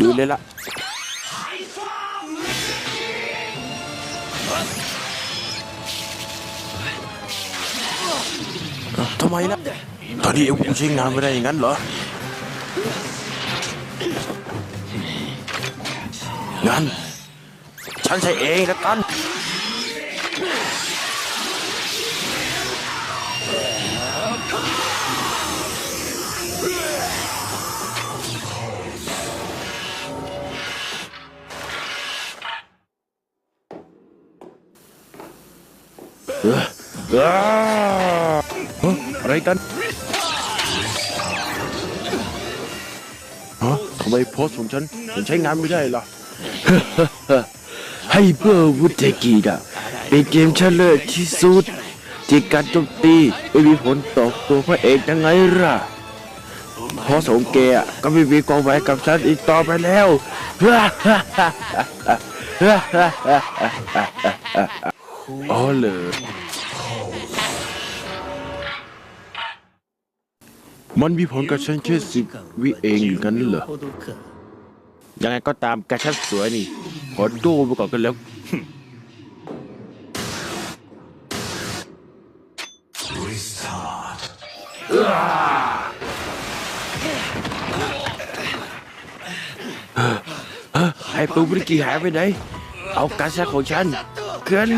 ดูเลยละอะทำไมนะตอนนี้เอ็งกูใช้งานไม่ได้อย่างนั้นเหรอ งั้น ฉันใช้เองแล้วกัน อะไรกันฮะทำไมโพสของฉันมันใช้งานไม่ได้ล่ะไฮเปอร์วูดเกีดะเป็นเกมเฉลิศที่สุด ที่การโจมตีไม่มีผลต่อตัวพระเอกยังไงล่ะพราะสมเกะก็ไม่มีกองไว้กับฉันอีกต่อไปแล้ว อ๋อเหรอมันมีผลกับฉันแค่สิบวิเองอย่างนั้นเหรอ ยังไงก็ตามกระชับสวยนี่ ขอดูไปก่อนกันแล้วไฮเปอร์วูดเทกีหายไปไหน เอาการแสของฉัน เกิน